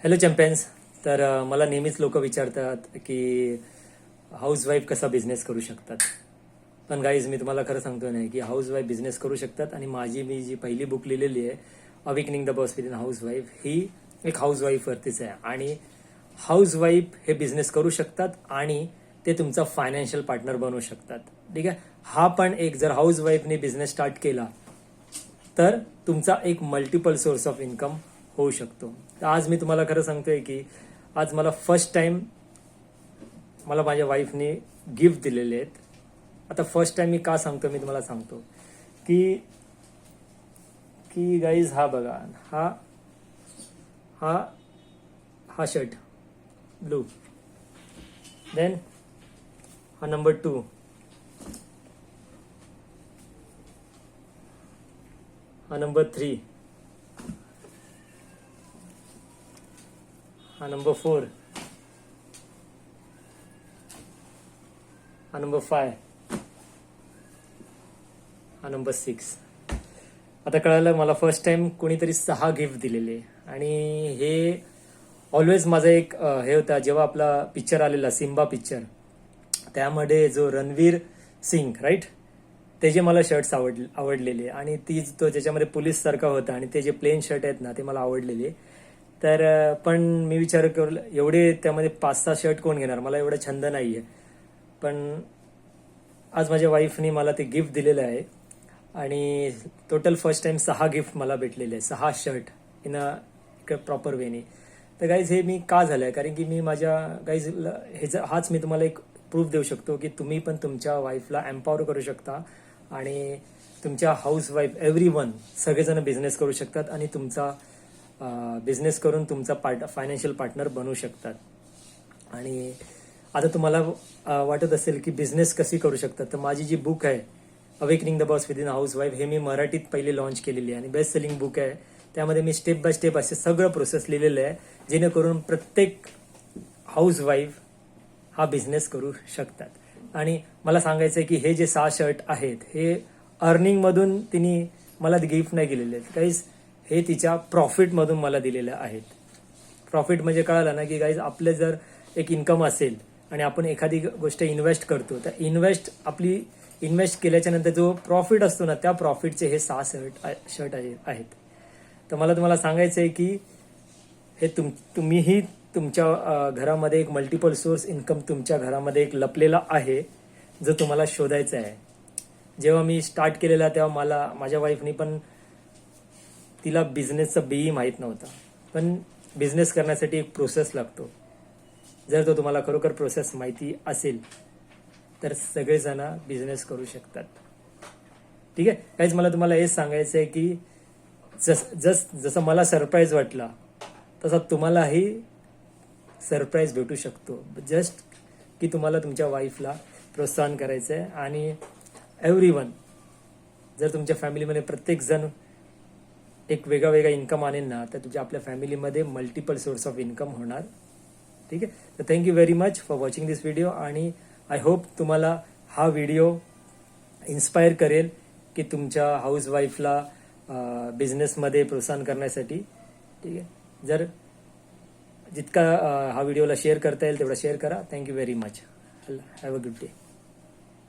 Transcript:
Hello champions तर मला नेहमीच लोक विचारतात की हाऊसवाईफ कसा बिझनेस करू शकतात? पण गाईज मी तुम्हाला खरं सांगतो नाही की हाऊसवाईफ बिझनेस करू शकतात आणि माझी मी जी पहिली बुक लिहिलेली आहे awakening the boss within housewife ही एक हाऊसवाईफवरतीच आहे. आणि हाऊसवाईफ हे बिझनेस करू शकतात आणि ते तुमचा फायनान्शियल पार्टनर बनवू शकतात. ठीक आहे? हा पण एक जर हाऊसवाईफने बिझनेस स्टार्ट केला तर तुमचा एक मल्टिपल सोर्स ऑफ इन्कम होऊ शकतो. तर आज मी तुम्हाला खरं सांगतोय की आज मला फर्स्ट टाइम मला माझ्या वाईफने गिफ्ट दिलेले आहेत. आता फर्स्ट टाइम मी का सांगतो मी तुम्हाला सांगतो. की की गाईज हा बघा हा हा हा शर्ट ब्लू देन हा नंबर टू हा नंबर थ्री हा नंबर फोर हा नंबर फाय हा नंबर सिक्स आता कळालं मला फर्स्ट टाइम कोणीतरी सहा गिफ्ट दिलेले. आणि हे ऑलवेज माझा एक हे होता जेव्हा आपला पिक्चर आलेला सिम्बा पिक्चर त्यामध्ये जो रणवीर सिंग राईट ते जे मला शर्ट्स आवड आवडलेले. आणि ती तो ज्याच्यामध्ये पोलीस सारखा होता आणि ते जे प्लेन शर्ट आहेत ना ते मला आवडलेले. तर पण मी विचार करू एवढे त्यामध्ये पाच सहा शर्ट कोण घेणार? मला एवढा छंद नाही आहे पण आज माझ्या वाईफनी मला ते गिफ्ट दिलेलं आहे. आणि टोटल फर्स्ट टाइम सहा गिफ्ट मला भेटलेले आहे सहा शर्ट इन अ प्रॉपर वेने तर गाईज हे मी का झालं आहे कारण की मी माझ्या गाईज हे हाच मी तुम्हाला एक प्रूफ देऊ शकतो की तुम्ही पण तुमच्या वाईफला एम्पॉवर करू शकता. आणि तुमच्या हाऊस वाईफ एव्हरी वन सगळेजण बिझनेस करू शकतात. आणि तुमचा बिझनेस करून तुमचा पार्ट फायनान्शियल पार्टनर बनू शकतात. आणि आता तुम्हाला वाटत असेल की बिझनेस कशी करू शकतात तर माझी जी बुक आहे awakening the boss within house wife हे मी मराठीत पहिले लॉन्च केलेली आहे. आणि बेस्ट सेलिंग बुक आहे. त्यामध्ये मी स्टेप बाय स्टेप असे सगळं प्रोसेस लिहिलेलं आहे जेणेकरून प्रत्येक हाऊस वाईफ हा बिझनेस करू शकतात. आणि मला सांगायचं आहे की हे जे सहा शर्ट आहेत हे अर्निंगमधून तिने मला गिफ्ट नाही केलेले आहेत काहीच हे तिच्या प्रॉफिटमधून मला दिलेल्या आहेत. प्रॉफिट म्हणजे कळालं ना की गाईज आपले जर एक इन्कम असेल आणि आपण एखादी गोष्ट इन्व्हेस्ट करतो तर इन्व्हेस्ट आपली इन्व्हेस्ट केल्याच्यानंतर जो प्रॉफिट असतो ना त्या प्रॉफिटचे हे सहा शर्ट शर्ट आहेत. तर मला तुम्हाला सांगायचं आहे की हे तुम तुम्हीही तुमच्या घरामध्ये एक मल्टिपल सोर्स इन्कम तुमच्या घरामध्ये एक लपलेला आहे जो तुम्हाला शोधायचा आहे. जेव्हा मी स्टार्ट केलेला तेव्हा मला माझ्या वाईफनी पण तिला बिझनेसचं बेही माहीत नव्हता. पण बिझनेस करण्यासाठी एक प्रोसेस लागतो. जर तो तुम्हाला खरोखर प्रोसेस माहिती असेल तर सगळेजण बिझनेस करू शकतात. ठीक आहे? काहीच मला तुम्हाला हे सांगायचं आहे की जस जस जसं मला सरप्राईज वाटला तसा तुम्हालाही सरप्राईज भेटू शकतो. जस्ट की तुम्हाला तुमच्या वाईफला प्रोत्साहन करायचं आहे आणि एव्हरी वन जर तुमच्या फॅमिलीमध्ये प्रत्येक जण एक वेगळा वेगळा इन्कम आणेल ना तर तुझ्या आपल्या फॅमिलीमध्ये मल्टिपल सोर्स ऑफ इन्कम होणार. ठीक आहे? तर thank you very much for watching this video आणि आय होप तुम्हाला हा व्हिडिओ इन्स्पायर करेल की तुमच्या हाऊस वाईफला बिझनेसमध्ये प्रोत्साहन करण्यासाठी. ठीक आहे? जर जितका हा व्हिडिओला शेअर करता येईल तेवढा शेअर करा. Thank you very much have a good day